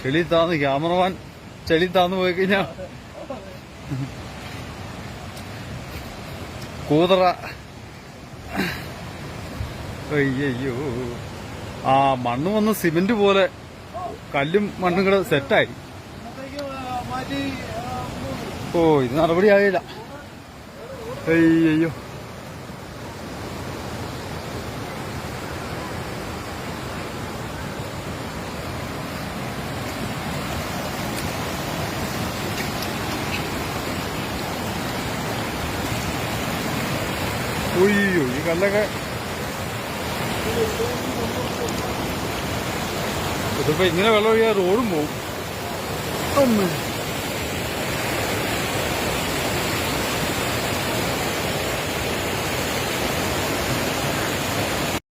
ചെളി താന്ന് ക്യാമറമാൻ ചെളി താന്ന് പോയി കഴിഞ്ഞാ. കൂതറ. അയ്യോ ആ മണ്ണ് വന്ന് സിമെന്റ് പോലെ കല്ലും മണ്ണും കൂടെ സെറ്റായി. ഓ ഇത് നടപടിയായില്ല. അയ്യോ ഒയ്യോ ഈ കല്ലൊക്കെ. ഇതിപ്പോ ഇങ്ങനെ വെള്ളം ഒഴിയാ റോഡും പോവും.